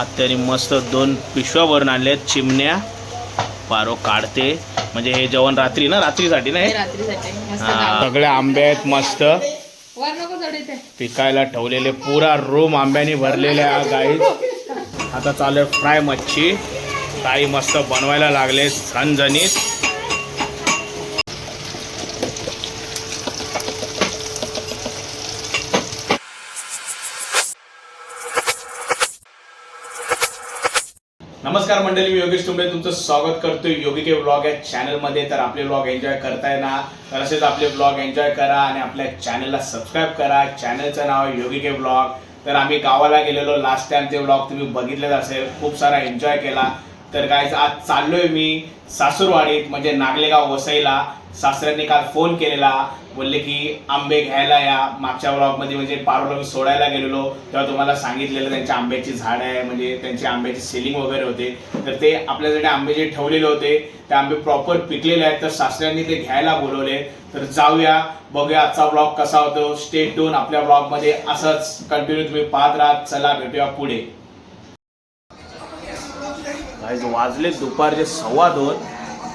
आत्याने मस्त दोन पिशव्या भरून आणल्यात. चिमण्या पारो काढते. म्हणजे हे जेवण रात्री ना रात्रीसाठी ना हे. सगळे आंबे आहेत मस्त. पिकायला ठेवलेले पुरा रूम आंब्याने भरलेले आहे गाईत आता चालू आहे फ्राय मच्छी. ताई मस्त बनवायला लागले झणझणीत नमस्कार मंडळी मी योगेश तुंबे तुमचं स्वागत करतो योगी के ब्लॉग या चॅनलमध्ये तर आपले ब्लॉग एन्जॉय करताय ना तर असेच आपले ब्लॉग एन्जॉय करा आणि आपल्या चॅनलला सबस्क्राईब करा. चॅनलचं नाव आहे योगिके ब्लॉग तर आम्ही गावाला गेलेलो. लास्ट टाइम ते ब्लॉग तुम्ही बघितलेच असेल. खूप सारा एन्जॉय केला. तर काय आज चाललोय मी सासूरवाडीत म्हणजे नागलेगाव वसईला. सासऱ्यांनी काल फोन केलेला. बोलले की आंबे घ्यायला या. मागच्या ब्लॉगमध्ये म्हणजे पारोला मी सोडायला गेलेलो. तेव्हा तुम्हाला सांगितलेलं त्यांच्या आंब्याची झाड आहे म्हणजे त्यांची आंब्याची सेलिंग वगैरे होते. तर ते आपल्यासाठी आंबे जे ठेवलेले होते ते आंबे प्रॉपर पिकलेले आहेत. तर सासऱ्यांनी ते घ्यायला बोलवले. तर जाऊया बघूया आजचा ब्लॉग कसा होतो. स्टेट टून आपल्या ब्लॉगमध्ये असंच कंटिन्यू तुम्ही पाहत राहा. चला भेटूया पुढे. वाजले दुपारचे सव्वा दोन.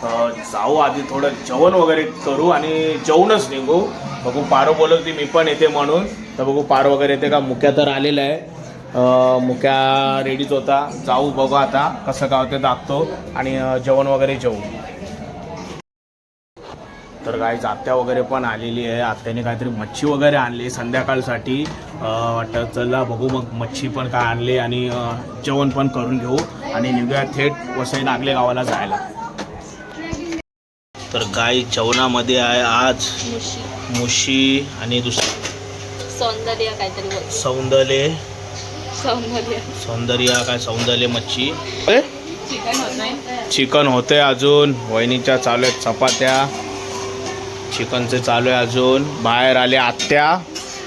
जाऊ आधी थोडं जेवण वगैरे करू आणि जेवणच निघू. बघू पारो बोलवते मी पण येते म्हणून. तर बघू पारो वगैरे येते का? मुक्या तर आलेला आहे. मुक्या रेडीच होता. जाऊ बघू आता कसं काय होते दाखतो. आणि जेवण वगैरे जेवू तर काय आत्या वगैरे पण आलेली आहे. आत्याने काहीतरी मच्छी वगैरे आणली संध्याकाळसाठी. वाटतं चला बघू मग मच्छी पण काय आणली आणि जेवण पण करून घेऊ. आणि निघूया थेट वसई नागले गावाला जायला. तर गाई जेवणामध्ये आहे आज मुशी. मुशी आणि दुसरं सौंदर्य काहीतरी सौंदर्य. सौंदर्य. सौंदर्य काय सौंदर्य मच्छी? चिकन होत नाही. चिकन होते अजून. वहिनीच्या चालू आहेत चपात्या. चिकनचे चालू आहे अजून. बाहेर आले आत्या.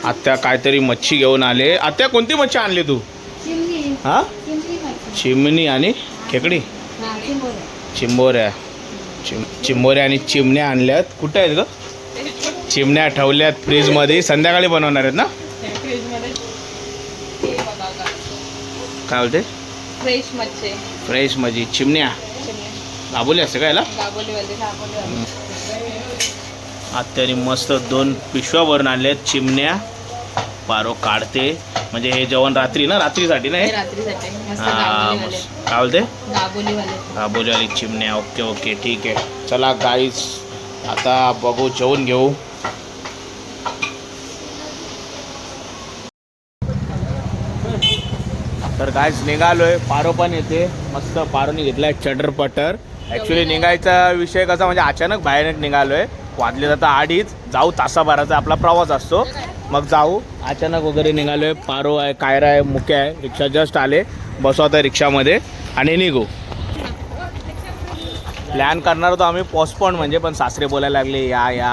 आत्या काहीतरी मच्छी घेऊन आले. आत्या कोणती मच्छी आणली तू? हा? चिमणी आणि खेकडी? चिंबोऱ्या. चिम चिंबोऱ्या आणि चिमण्या आणल्यात. कुठे आहेत ग? चिमण्या ठेवल्यात फ्रीजमध्ये. संध्याकाळी बनवणार आहेत ना? काय बोलते? फ्रेश मच्छी. फ्रेश मच्छी. चिमण्या. दाबोली असते का याला? दाबोलीवाले दाबोलीवाले आत्याने मस्त दोन पिशव्या भरून आणल्यात. चिमण्या. पारो काढते. म्हणजे हे जेवण रात्री ना? रात्रीसाठी ना हे? काय बोलते दाबोलीवाले चिमण्या. ओके ओके ठीक आहे. चला गाईज आता बघू जेवून घेऊ. तर गाईज निघालोय. पारो पण येते. मस्त पारोने घेतलाय चटर पटर ॲक्च्युली निघायचा विषय कसा म्हणजे अचानक बाहेर निघालोय. वाजले जाता अडीच. जाऊ तासाभराचा आपला प्रवास असतो. मग जाऊ. अचानक वगैरे निघालोय. पारो आहे कायरा आहे मुक्या आहे. रिक्षा जस्ट आले. बसू आता रिक्षामध्ये आणि निघू. प्लॅन करणार होतो आम्ही पोस्टपोन म्हणजे पण सासरे बोलायला लागले या या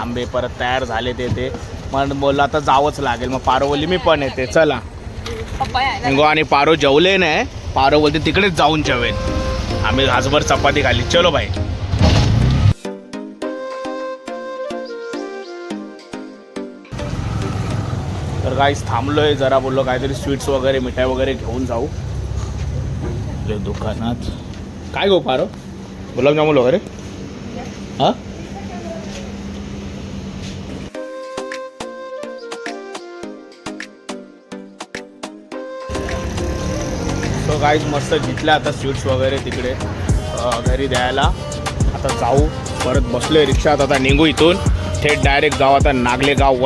आंबे परत तयार झाले ते ते. मग बोललं आता जावंच लागेल. मग पारो बोलली मी पण येते चला. आहे? निघू आणि पारो जेवले नाही पारो बोलते तिकडेच जाऊन जेवेन. आम्ही घासभर चपाती खाली चलो बाई. तर काहीच थांबलोय. जरा बोललो काहीतरी स्वीट्स वगैरे मिठाई वगैरे घेऊन जाऊ. दुकानात. काय गो पारो गुलाबजामुन वगैरे? हा? सो गाईज मस्त घेतल्या आता स्वीट्स वगैरे तिकडे घरी द्यायला. आता जाऊ. परत बसलोय रिक्षात. आता निघू इथून. थेट डायरेक्ट जाऊ. आता नागले गाव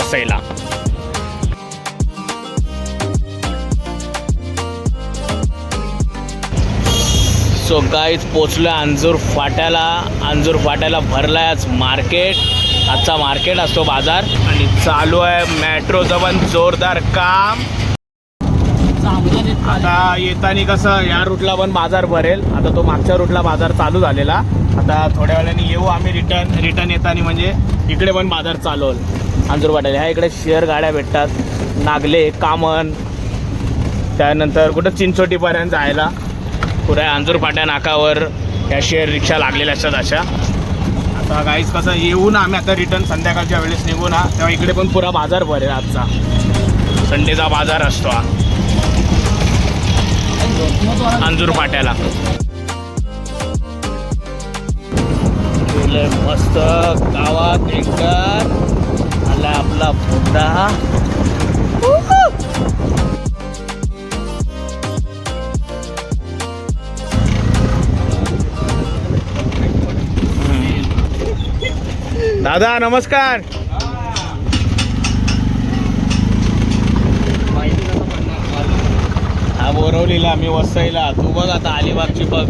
सो गाईज पोचलो अंजूर फाट्याला. अंजूर फाट्याला भरलाय आज मार्केट. आजचा मार्केट असतो बाजार. आणि चालू आहे मेट्रोचं पण जोरदार काम. आता येताना कसं या रूटला पण बाजार भरेल. आता तो मागच्या रूटला बाजार चालू झालेला. आता थोड्या वेळाने येऊ आम्ही रिटर्न रिटर्न येताना म्हणजे इकडे पण बाजार चालू होईल. अंजूरवाड्याला ह्या इकडे शेअर गाड्या भेटतात. नागले कामन. त्यानंतर कुठं चिंचोटीपर्यंत जायला. पुऱ्या अंजूर फाट्या नाकावर ह्या शेअर रिक्षा लागलेल्या असतात अशा. आता गाईज कसं येऊन आम्ही आता रिटर्न संध्याकाळच्या वेळेस निघू ना तेव्हा इकडे पण पुरा बाजार भरेल आजचा. संडेचा बाजार असतो हा. अंजूर फाट्याला मस्त गावात एकदा आला आपला फोटा दादा नमस्कार. हा बोरवलीला मी वसईला. तू बघ आता अलिबागची बघ.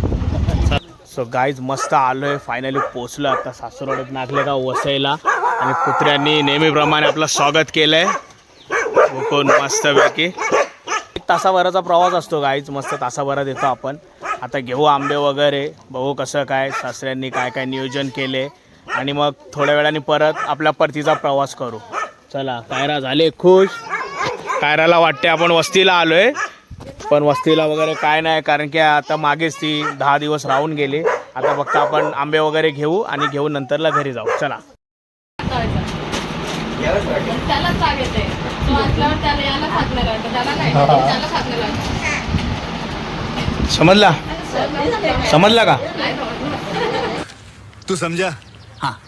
सो गाईज मस्त आलोय. फायनली पोचलो आता. सासरवाडीत नागले का वसईला. आणि कुत्र्यांनी नेहमीप्रमाणे आपलं स्वागत केलंय. कोण मस्तपैकी एक तासाभराचा प्रवास असतो गाईज मस्त तासाभरात येतो आपण. आता घेऊ आंबे वगैरे. बघू कसं काय सासऱ्यांनी काय काय नियोजन केले आणि मग थोड्या वेळाने परत आपल्या परतीचा प्रवास करू. चला कायरा झाले खुश. कायराला वाटते आपण वस्तीला आलोय. पण वस्तीला वगैरे काय नाही कारण की आता मागेच ती दहा दिवस राहून गेली. आता फक्त आपण आंबे वगैरे घेऊ आणि घेऊन नंतरला घरी जाऊ. चला. त्याला जाग येते. तो असल्यावर त्याला याला खाकलं लागतं. त्याला काय त्याला खाकलं लागतं. समजला? समजला का. तू समझा हाँ।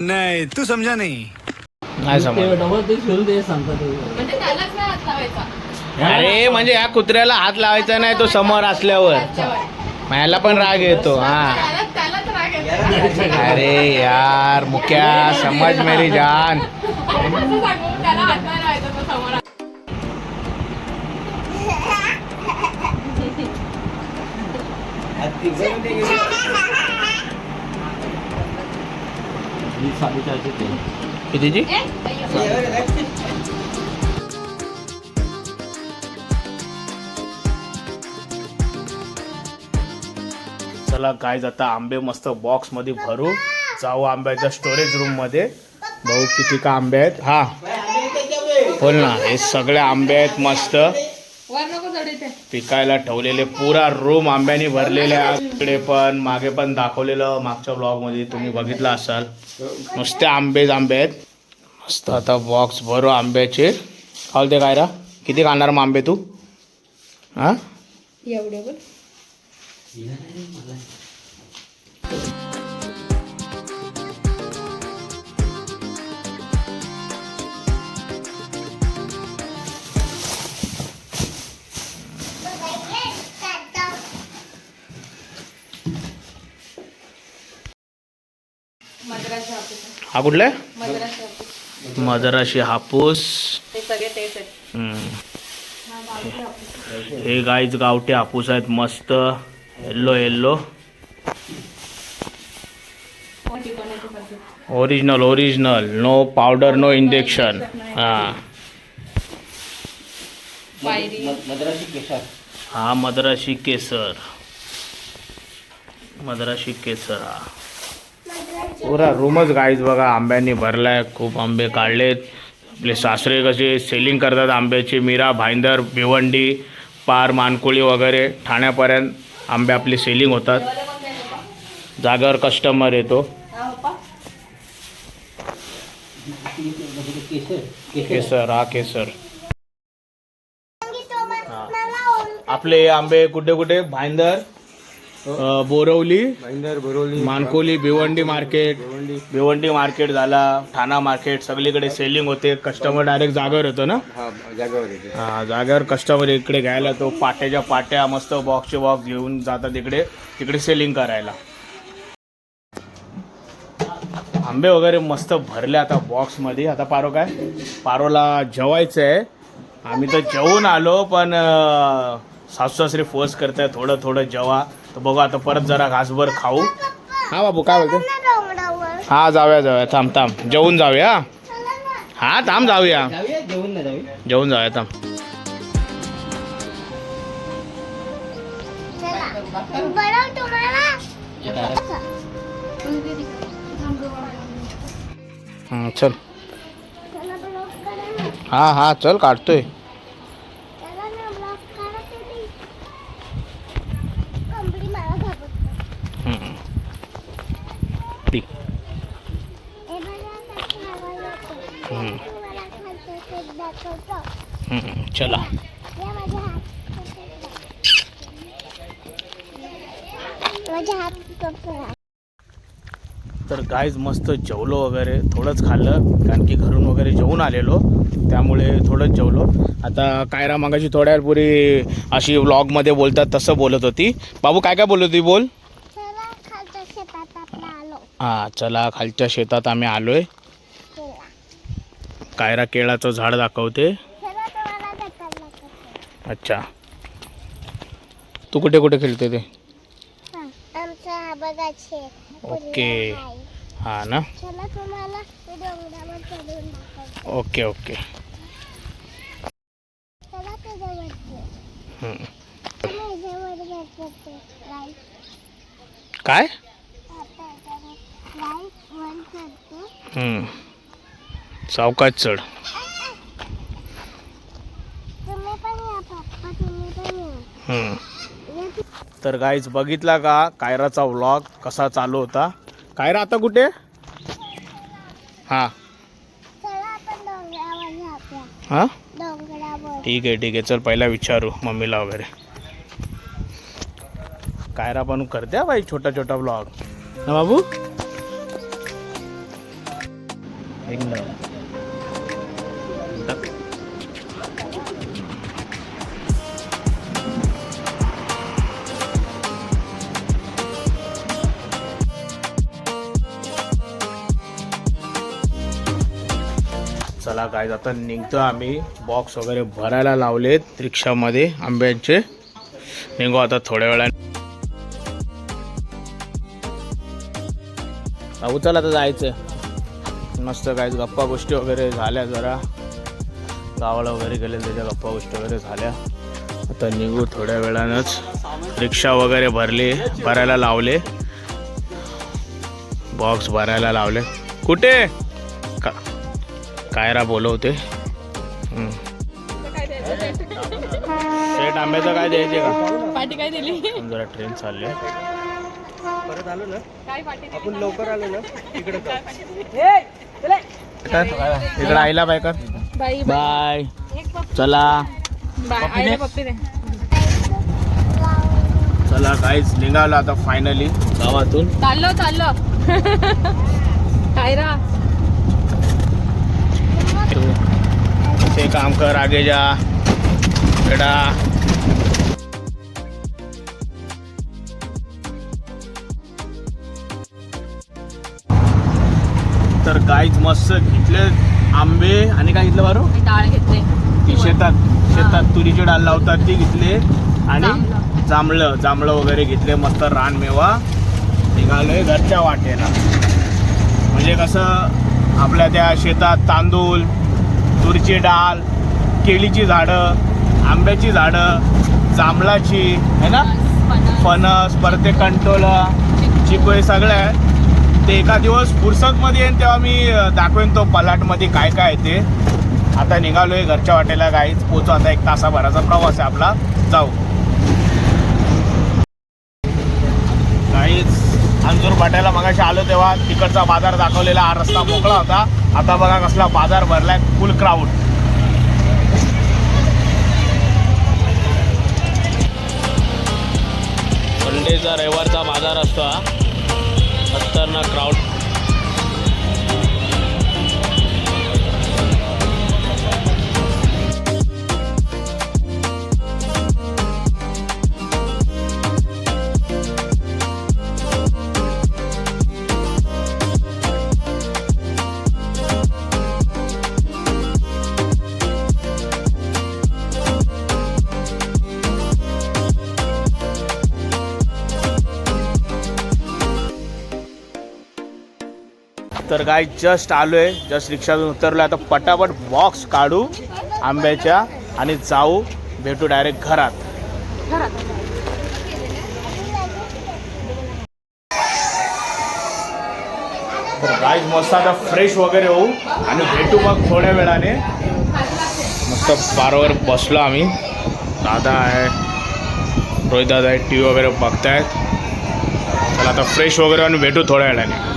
नहीं तू समझा नहीं। नाही समजलं म्हणजे त्यालाच नाही हात लावायचा. अरे म्हणजे या कुत्र्याला हात लावायचा नाही तो समोर असल्यावर. त्याच्यावर. मला पण राग येतो हा. त्याला- त्यालाच राग येतो. अरे यार मुक्या समज मेरी जान. कसं सांगू? त्याला हात नाही लावायचा तो समोर. कितीची? ए, अय्यो. चला काय आता आंबे मस्त बॉक्समध्ये भरू. जाऊ आंब्याच्या स्टोरेज रूममध्ये. भाऊ किती का आंबे आहेत. हा. बोल ना हे सगळे आंबे आहेत मस्त. पिकायला ठेवलेले पुरा रूम आंब्याने भरलेले आहे इकडे पण मागे पण दाखवलेलं मागच्या ब्लॉगमध्ये तुम्ही बघितलं असाल. नुसते आंबेच आंबे आहेत. मस्त आता बॉक्स भरू आंब्याचे. खालते काय रा किती खाणार मग आंबे तू? हां? एवढे बोल. हा कुठला? आहे मद्रास हापूस. मदराशी हापूस. ते सगळे तेच आहेत. हम्म. हा. हे गाईच गावठी हापूस आहेत मस्त. Yellow yellow. Original original no powder no injection हां. हा मद्राशी केसर. मद्राशी केसर हा. पुरा रूमच गाईज बघा आंब्यांनी भरलाय खूप आंबे काढलेत. आपले सासरे कसे सेलिंग करतात आंब्याचे मीरा भाईंदर भिवंडी पार मानकोळी वगैरे. ठाण्यापर्यंत आंबे आपले सेलिंग होतात. जागेवर कस्टमर येतो. हा? केसर. हा. केसर. आपले आंबे कुठे कुठे? भाईंदर अ, बोरवली मानकोली भिवंडी मार्केट. भिवंडी मार्केट झाला ठाणा मार्केट सगळीकडे सेलिंग होते कस्टमर डायरेक्ट जागेवर येतो ना? हा जागेवर कस्टमर इकडे घ्यायला तो पाट्याच्या पाट्या मस्त बॉक्सचे बॉक्स घेऊन जातात इकडे तिकडे सेलिंग करायला. आंबे वगैरे मस्त भरले आता बॉक्समध्ये आता पारो काय? पारोला जेवायचं आहे आम्ही तर जेवून आलो पण सासू सासरे फोर्स करताय थोडं थोडं जेवा. तर बघू आता परत जरा घासभर खाऊ. हा बाबू काय बोलतो? हा जाऊया जाऊया. थांब थांब. जेवून जाऊया? हा थांब जाऊया. जेवून जाऊया. थांब. हं, चल. हा हा चल काढतोय. चला. तर काहीच मस्त जेवलो वगैरे थोडंच खाल्लं कारण की घरून वगैरे जेवून आलेलो त्यामुळे थोडंच जेवलो. आता कायरा मागाची थोड्या पुरी अशी व्लॉगमध्ये बोलतात तसं बोलत होती. बाबू काय काय बोलत होती बोल. हां चला खालच्या शेतात आम्ही आलो आहे कायरा केळाचं झाड दाखवते. अच्छा. तू कुठे कुठे खेळते ते? आमचा ओके. हां ना? चला तुम्हाला मी डोंगरावर चढून दाखवतो. Okay okay. चला काय. सावकाश चढ तुम्ही पण या पप्पा तुम्ही पण या हम्म. या तर गाईज बघितला का कायराचा व्लॉग कसा चालू होता? कायरा आता कुठे? हां. हां? ठीक आहे ठीक आहे. चल पहिला विचारू मम्मीला वगैरे. कायरा पण करते बाई छोटा छोटा ब्लॉग ना बाबू? एक मिनिट. आता निघतो आम्ही. बॉक्स वगैरे भरायला लावलेत रिक्षामध्ये आंब्यांचे. निघू आता थोड्या वेळाने. उचल चला आता जायचं. मस्त काय गप्पा गोष्टी वगैरे झाल्या जरा. गावाला वगैरे गेले त्याच्या गप्पा गोष्टी वगैरे झाल्या. आता निघू थोड्या वेळानंच. रिक्षा वगैरे भरली भरायला लावले. बॉक्स भरायला लावले. कुठे? कायरा बोलवते. शेट आंब्याचं काय द्यायचे का? पाठी काय दिली? जरा ट्रेन चालली. आहे. काय पाठी दिली? इकडे आईला बाय कर. बाई बाय. चला. चला काहीच निघालो आता फायनली गावातून. चाललो चाललो. काय रा ते काम कर आगे जा बेटा तर काहीच मस्त घेतले आंबे आणि काय घेतलं बारो? डाळ घेतले. ती शेतात शेतात तुरीची डाळ लावतात ती घेतले. आणि जांभळं. जांभळं जांभळं वगैरे घेतले मस्त रानमेवा. निघालोय घरच्या वाटेला. म्हणजे कसं आपल्या त्या शेतात तांदूळ तुरीची डाळ केळीची झाडं आंब्याची झाडं जांभळाची है ना? फणस परते कंटोला चिकू हे सगळं आहे. ते एका दिवस फुरसतमध्ये येईन तेव्हा मी दाखवेन तो पलाटमध्ये काय काय आहे ते. आता निघालोय घरच्या वाटेला गाईच पोचू आता एक तासाभराचा प्रवास आहे आपला. जाऊ काहीच अंजूर फाट्याला मगाशी आलो तेव्हा तिकडचा बाजार दाखवलेला हा रस्ता मोकळा होता. आता बघा कसला बाजार भरलाय फुल क्राऊड संडेचा रविवारचा बाजार असतो हा. खतरनाक क्राऊड काय जस्ट आलो आहे जस्ट रिक्षातून उतरलो आता पटापट बॉक्स काढू आंब्याच्या आणि जाऊ. भेटू डायरेक्ट घरात. घरात तर गाईज मस्त आता फ्रेश वगैरे होऊ आणि भेटू मग थोड्या वेळाने. मस्त बारावर बसलो आम्ही. दादा आहे. रोहित दादा आहे. टी व्ही वगैरे बघतायत. चला आता फ्रेश वगैरे आणि भेटू थोड्या वेळाने.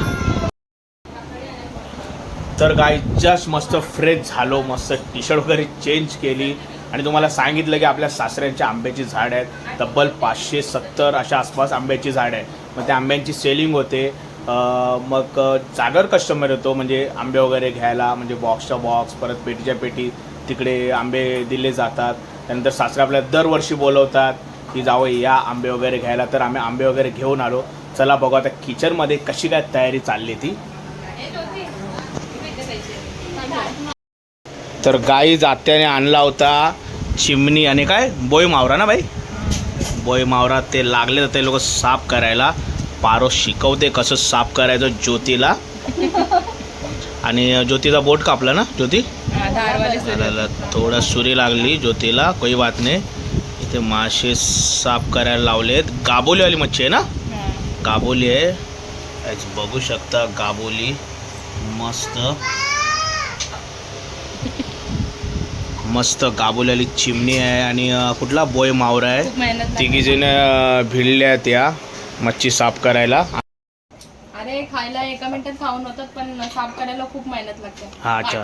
तर गाय जस्ट मस्त फ्रेश झालो मस्त टी शर्ट वगैरे चेंज केली. आणि तुम्हाला सांगितलं की आपल्या सासऱ्यांच्या आंब्याची झाड आहेत. तब्बल पाचशे सत्तर अशा आसपास आंब्याची झाड आहे मग त्या आंब्यांची सेलिंग होते. मग जागर कस्टमर येतो म्हणजे आंबे वगैरे घ्यायला म्हणजे बॉक्सच्या बॉक्स परत पेटीच्या पेटी तिकडे आंबे दिले जातात. त्यानंतर सासरे आपल्याला दरवर्षी बोलवतात की जावं या आंबे वगैरे घ्यायला. तर आम्ही आंबे वगैरे घेऊन आलो. चला बघू आता किचनमध्ये कशी काय तयारी चालली ती. तर गाई जात्याने आणला होता चिमणी आणि काय? बोय मावरा ना बाई? बोय मावरा ते लागले तर ते लोक साफ करायला. पारो शिकवते कसं साफ करायचं ज्योतीला. आणि ज्योतीचा बोट कापला ना ज्योती? थोडा सुरी लागली ज्योतीला कोई बात नाही. इथे मासे साफ करायला लावलेत. गाबोलीवाली मच्छी आहे ना? गाबोली आहे. बघू शकता गाबोली. मस्त. मस्त गाबोलीवाली चिमणी आहे आणि कुठला बोय मावरा आहे. खूप. तिघी जण भिडल्या त्या मच्छी साफ करायला. अरे खायला एका मिनिटात खाऊन होतात पण साफ करायला खूप मेहनत लागते. हा, अच्छा.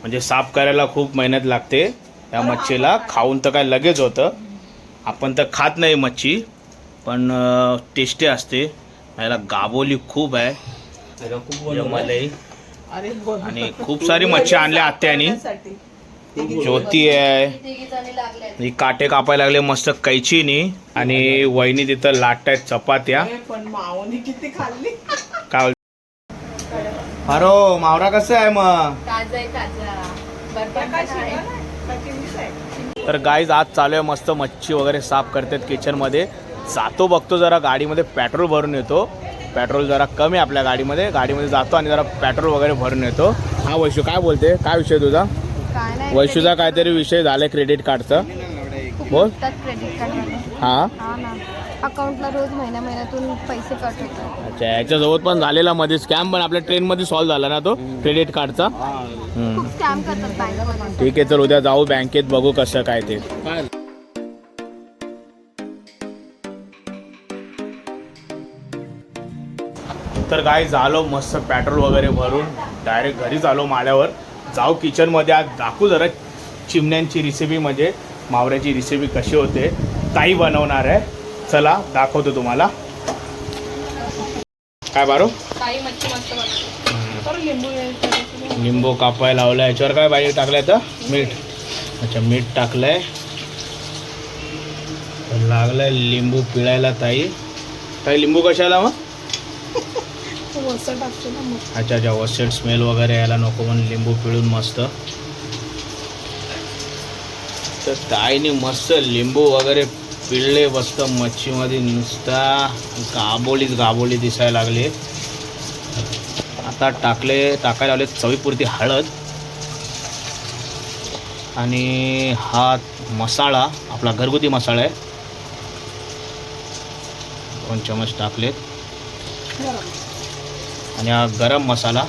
म्हणजे साफ करायला खूप मेहनत लागते त्या मच्छीला. खाऊन तर काय लगेच होतं. आपण तर खात नाही मच्छी पण टेस्टी असते. याला गाबोली खूप आहे. यमलई. आणि खूप सारी मच्छी आणल्या आत्यानी. ज्योती आहे. ही काटे कापायला लागले मस्त कैचीनी आणि वहिनी तिथं चपात्या. पण माऊनी किती खाल्ली. काय अरो मावरा कसं आहे मग? ताजा आहे ताजा. बरं आहे. तर गाईज आज चालू आहे मस्त मच्छी वगैरे साफ करतात किचनमध्ये जातो बघतो जरा गाडीमध्ये पेट्रोल भरून येतो. पेट्रोल जरा कमी आहे आपल्या गाडीमध्ये. गाडीमध्ये जातो आणि जरा पेट्रोल वगैरे भरून येतो. हा वैशू काय बोलते? काय विषय तुझा? काय नाही वैशूचा काहीतरी विषय झालाय क्रेडिट कार्डचा बोल. क्रेडिट कार्ड हा? हा ना. अकाउंटला रोज महिन्या महिन्यातून पैसे कट होतात. अच्छा याच्यासोबत पण झालेला मध्ये स्कॅम पण आपल्या ट्रेनमध्ये सॉल्व्ह झाला ना तो क्रेडिट कार्डचा हम्म. खूप स्कॅम करतात बँकेमध्ये ठीक आहे तर उद्या जाऊ बँकेत बघू कसं काय ते. तर काय झालो मस्त पेट्रोल वगैरे भरून. डायरेक्ट घरीच आलो माळ्यावर. जाऊ किचनमध्ये आज दाखवू जरा चिमण्यांची रेसिपी म्हणजे मावऱ्याची रेसिपी कशी होते ताई बनवणार आहे. चला दाखवतो तुम्हाला. काय बारो? लिंबू कापायला लावला याच्यावर काय पाहिजे टाकलंय तर? मीठ. अच्छा मीठ टाकलंय. लागलंय लिंबू पिळायला ताई. ताई लिंबू कशाला मग? अच्छा अच्छा वसेट स्मेल वगैरे यायला नको म्हणून लिंबू पिळून मस्त. तर ताईने मस्त लिंबू वगैरे पिळले मस्त मच्छीमध्ये नुसता गाबोलीच गाबोली दिसायला लागली. आता टाकले टाकायला लावले चवीपुरती हळद. आणि हा मसाला आपला घरगुती मसाला आहे. दोन चमच टाकलेत. आणि हा गरम मसाला.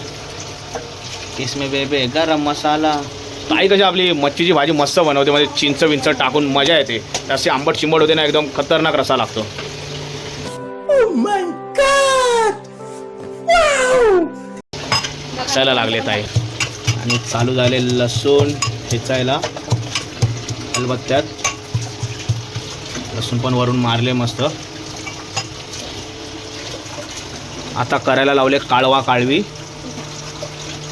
इसमें बेबे गरम मसाला. ताई कशी आपली मच्छीची भाजी मस्त बनवते म्हणजे चिंच विंच टाकून मजा येते. अशी आंबट चिंबट होते ना एकदम खतरनाक रसा लागतो. घासायला लागले ताई. आणि चालू झाले लसूण ठेचायला. खलबत्त्यात लसूण पण वरून मारले मस्त. आता करायला लावले काळवा काळवी.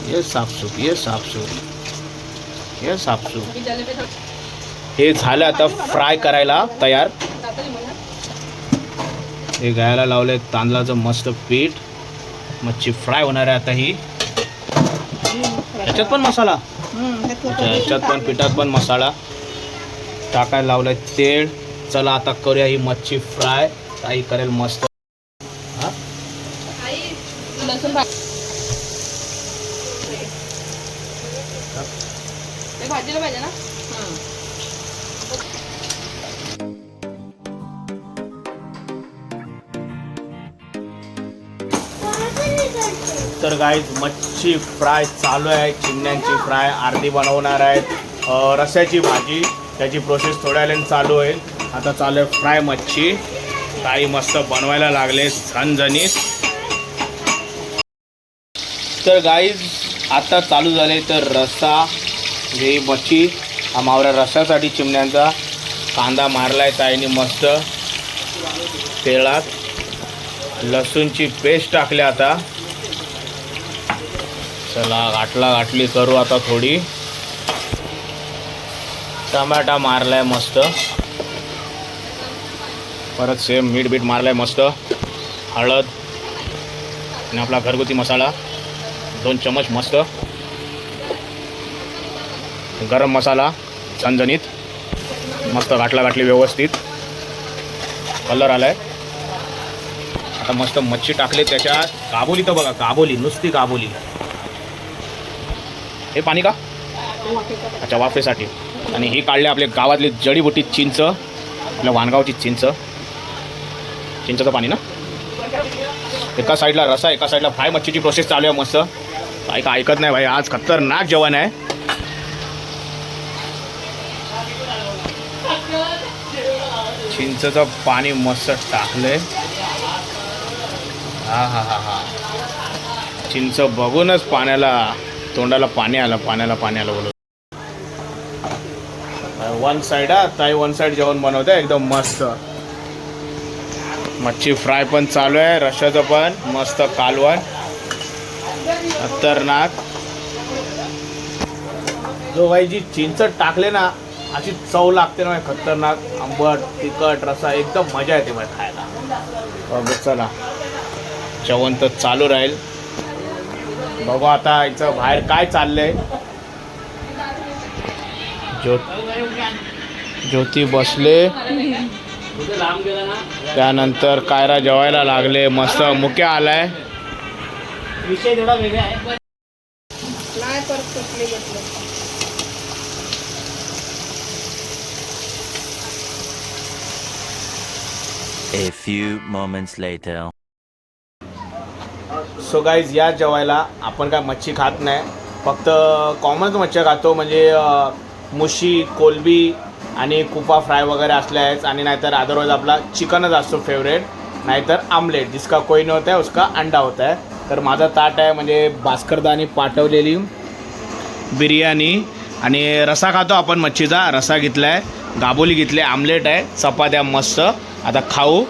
ये साफसूप ये साफसूप. ये साफसूप. हे झालं आता फ्राय करायला तयार. हे गायला लावले तांदळाचं मस्त पीठ. मच्छी फ्राय होणार आहे आता ही. याच्यात पण मसाला? याच्यात पण पिठात पण मसाला. टाकायला लावलाय तेल. चला आता करूया ही मच्छी फ्राय. ताई करेल मस्त. तर गाईज मच्छी फ्राय चालू आहे. चिमण्यांची फ्राय अर्धी बनवणार आहेत रस्याची भाजी त्याची प्रोसेस थोड्या वेळेने चालू आहे आता चालू आहे फ्राय मच्छी. ताई मस्त बनवायला लागले झणझणीत. तर गाईज आता चालू झाले तर रस्सा हे मच्छी हा मावरा रस्सासाठी चिमण्यांचा. कांदा मारलाय ताईने मस्त. तेलात लसूणची पेस्ट टाकली आता. चला गाठला गाठली करू आता थोडी. टमाटा मारलाय मस्त. परत सेम मीठ बीठ मारलाय मस्त. हळद आणि आपला घरगुती मसाला. दोन चमच मस्त. गरम मसाला झणझणीत. मस्त गाठला गाठली व्यवस्थित. कलर आलाय. आता मस्त मच्छी टाकली त्याच्यात. काबोली तर बघा काबोली नुसती काबोली. हे पाणी का? अच्छा वाफेसाठी. आणि हे काढले आपल्या गावातली जडीबुटी चिंच. आपल्या वाणगावची चिंच. चिंचचं पाणी ना? एका साईडला रसा एका साईडला फ्राय मच्छीची प्रोसेस चालू आहे मस्त. काय का ऐकत नाही भाई आज खतरनाक जेवण आहे. चिंचचं पाणी मस्त टाकलंय. हा हा हा हा. चिंच बघूनच पाण्याला तोंडाला पाणी आलं पाण्याला पाणी आलं बोलत. वन साईड हा ताई वन साईड जेवण बनवत आहे एकदम मस्त. मच्छी फ्राय पण चालू आहे रशाचं पण मस्त कालवण. खतरनाक. जो भाई जी चिंच टाकले ना अशी चव लागते ना खतरनाक. आंबट तिखट रसा एकदम मजा येते मग खायला. चला. जेवण तर चालू राहील. बघू आता याचं बाहेर काय चाललंय. ज्योत ज्योती बसले. त्यानंतर कायरा जेवायला लागले. मस्त मुक्या आलाय. नाही परत कुठली घेतलं. A few moments later. So guys या जेवायला आपण काय मच्छी खात नाही. फक्त कॉमनच मच्छी खातो म्हणजे मुशी कोलबी आणि कुपा फ्राय वगैरे असल्या आहेत. आणि नाहीतर अदरवाईज आपला चिकनच असतो फेवरेट नाहीतर आमलेट जिसका कोई न होता है उसका अंडा होता है तर माझा ताट आहे म्हणजे भास्करदानी पाठवलेली बिर्याणी. आणि रसा खातो आपण मच्छीचा. रसा घेतला आहे गाबोली घेतली आमलेट आहे. चपात्या मस्त. आता खाऊ.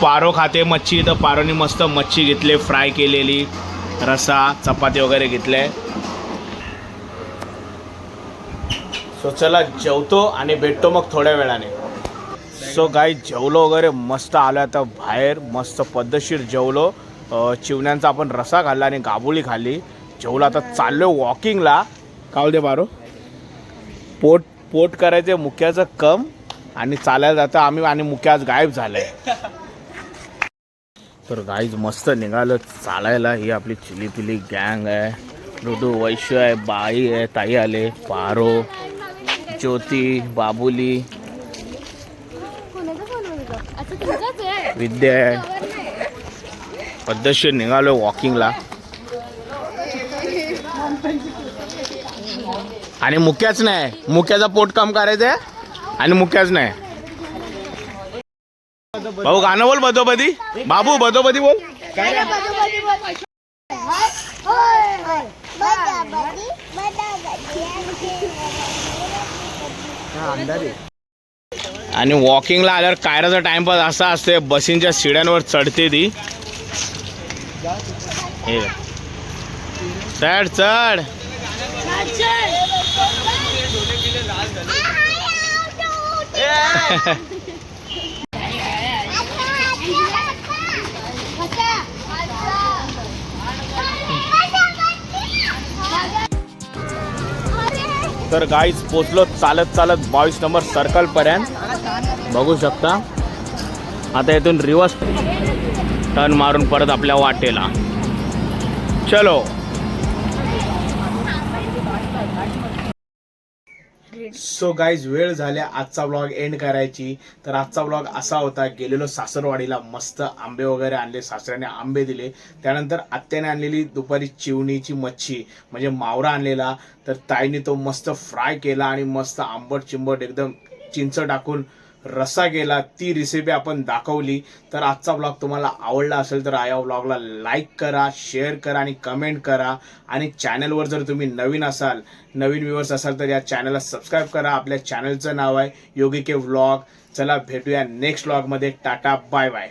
पारो खाते मच्छी तर पारोनी मस्त मच्छी घेतले फ्राय केलेली रसा चपाती वगैरे घेतले. सो चला जेवतो आणि भेटतो मग थोड्या वेळाने. सो गाई जेवलो वगैरे मस्त आलो आता बाहेर मस्त पद्धतशीर जेवलो. चिवण्यांचा आपण रसा खाल्ला आणि गाबुली खाल्ली. जेवलो आता चाललो वॉकिंगला काव दे बारो पोट पोट करायचे मुक्याचं कम आणि चालायला जातं आम्ही आणि मुख्या आज गायब झालं आहे तर गाईज मस्त निघालं चालायला. ही आपली चिली पिली गँग आहे. रुडू वैश्य आहे बाई आहे ताई आले पारो ज्योती बाबुली. विद्या आहे. पद्धतशीर निघालो वॉकिंगला आणि मुक्याच नाही. मुक्याचा पोट काम करायचं आहे आणि मुक्याच नाही. भाऊ गाणं बोल बदोबदी. बाबू बदोबदी बोल. आणि वॉकिंगला आल्यावर कायराचा टाइमपास असा असते बसींच्या शिड्यांवर चढते ती. चढ चढ. तर गाईच पोचलो चालत चालत बावीस नंबर सर्कलपर्यंत बघू शकता. आता इथून रिवर्स टर्न मारून परत आपल्या वाटेला. चलो. सो गाईज वेळ झाल्या आजचा ब्लॉग एंड करायची. तर आजचा ब्लॉग असा होता गेलेलो सासरवाडीला मस्त आंबे वगैरे आणले सासऱ्याने आंबे दिले. त्यानंतर आत्याने आणलेली दुपारी चिवणीची मच्छी म्हणजे मावरा आणलेला. तर ताईने तो मस्त फ्राय केला आणि मस्त आंबट चिंबट एकदम चिंच टाकून रसा गेला ती रेसिपी आपण दाखवली. तर आजचा ब्लॉग तुम्हाला आवडला असेल तर या ब्लॉगला लाईक करा शेअर करा आणि कमेंट करा. आणि चॅनलवर जर तुम्ही नवीन असाल नवीन व्ह्युअर्स असाल तर या चॅनलला सबस्क्राईब करा. आपल्या चॅनलचं नाव आहे योगी के व्लॉग चला भेटूया नेक्स्ट व्लॉगमध्ये टाटा बाय बाय